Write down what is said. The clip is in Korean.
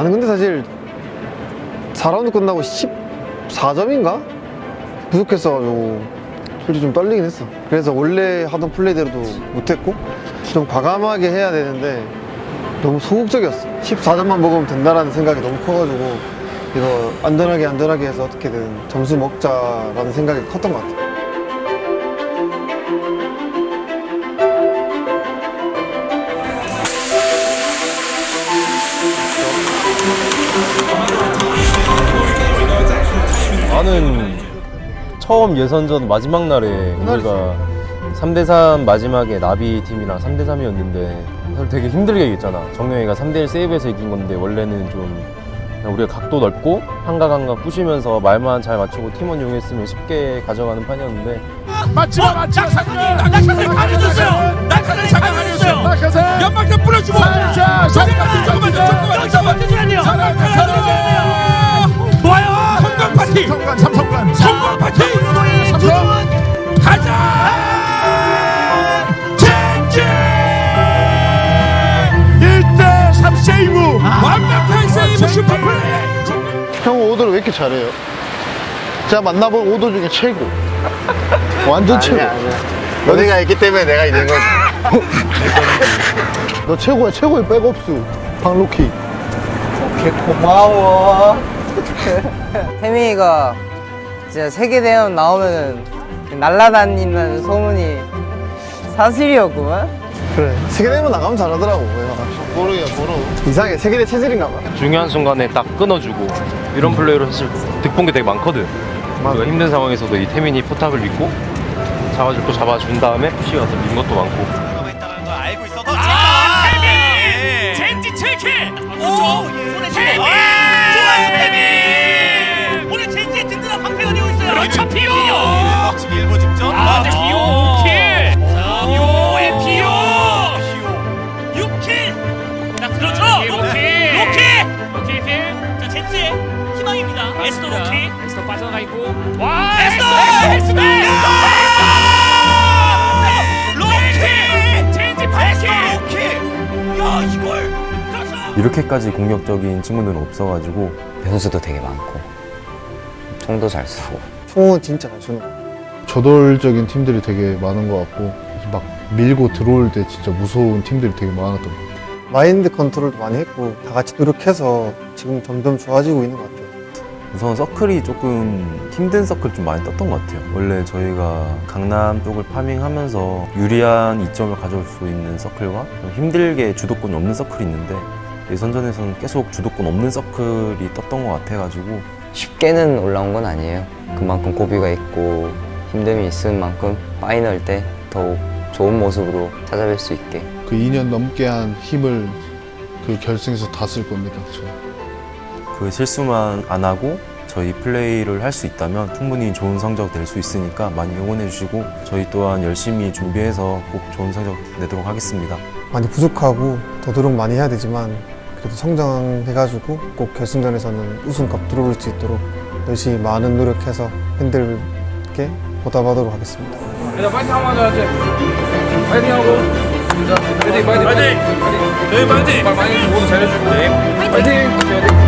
나는 근데 사실 4라운드 끝나고 14점인가? 부족했어가지고 솔직히 좀 떨리긴 했어. 그래서 원래 하던 플레이대로도 못했고 좀 과감하게 해야 되는데 너무 소극적이었어. 14점만 먹으면 된다라는 생각이 너무 커가지고 이거 안전하게 안전하게 해서 어떻게든 점수 먹자라는 생각이 컸던 것 같아 나는 처음 예선전 마지막 날에 우리가 3대3 마지막에 나비 팀이랑 3대3이었는데 사실 되게 힘들게 이겼잖아. 정명이가 3대1 세이브해서 이긴 건데 원래는 좀 그냥 우리가 각도 넓고 한가한가 부시면서 말만 잘 맞추고 팀원 이용했으면 쉽게 가져가는 판이었는데 맞지마 맞지마. 낙하산이 가려졌어요 낙하산이 가려졌어요 연막대 뿌려주고. 살자 살자 조금만 형 오더를 왜 이렇게 잘해요? 제가 만나본 오더 중에 최고. 완전 최고. 너네가 있기 때문에 내가 있는 거지 너 최고야, 최고의 백업수. 방로키. 태민이가 진짜 세계대회 나오면은 날라다니는 소문이 사실이었구만. 그래 세계대회만 나가면 잘하더라고. 보로야, 보로. 이상하게 세계대 체질인가 봐 중요한 순간에 딱 끊어주고 이런 플레이로 사실 득본 게 되게 많거든. 우리가 힘든 상황에서도 이 태민이 포탑을 믿고 잡아줄 거 잡아준 다음에 푸시 가서 민 것도 많고 아, 태민! 젠지 7킬! 오! 태민! 좋아요, 태민! 오늘 젠지의 든든한 방패가 되고 있어요. 그렇죠, 피오! 지금 일보 직전. 아, 네, 피오 에스도 로키. 에스도 빠져나가 있고. 와! 에스도! 에스도! 로키! 젠지 8킬! 로키! 야, 이걸! 이렇게까지 공격적인 친구들은 없어가지고 변수도 되게 많고 총도 잘 쓰고 총은 진짜 잘 쏘는 거야 저돌적인 팀들이 되게 많은 것 같고, 막 밀고 들어올 때 진짜 무서운 팀들이 되게 많았던 것 같아요. 마인드 컨트롤도 많이 했고 다 같이 노력해서 지금 점점 좋아지고 있는 것 같아요 우선 서클이 조금 힘든 서클 좀 많이 떴던 것 같아요. 원래 저희가 강남 쪽을 파밍하면서 유리한 이점을 가져올 수 있는 서클과 좀 힘들게 주도권이 없는 서클이 있는데 예선전에서는 계속 주도권 없는 서클이 떴던 것 같아가지고 쉽게는 올라온 건 아니에요 그만큼 고비가 있고 힘듦이 있은 만큼 파이널 때 더욱 좋은 모습으로 찾아뵐 수 있게 그 2년 넘게 한 힘을 그 결승에서 다 쓸 겁니다. 저. 그 실수만 안 하고 저희 플레이를 할 수 있다면 충분히 좋은 성적 낼 수 있으니까 많이 응원해 주시고 저희 또한 열심히 준비해서 꼭 좋은 성적 내도록 하겠습니다. 많이 부족하고 더 노력 많이 해야 되지만 그래도 성장해가지고 꼭 결승전에서는 우승컵 들어올 수 있도록 열심히 많은 노력해서 팬들께 보답하도록 하겠습니다. 네, 파이팅! 파이팅! 파이팅! 젠지! 파이팅!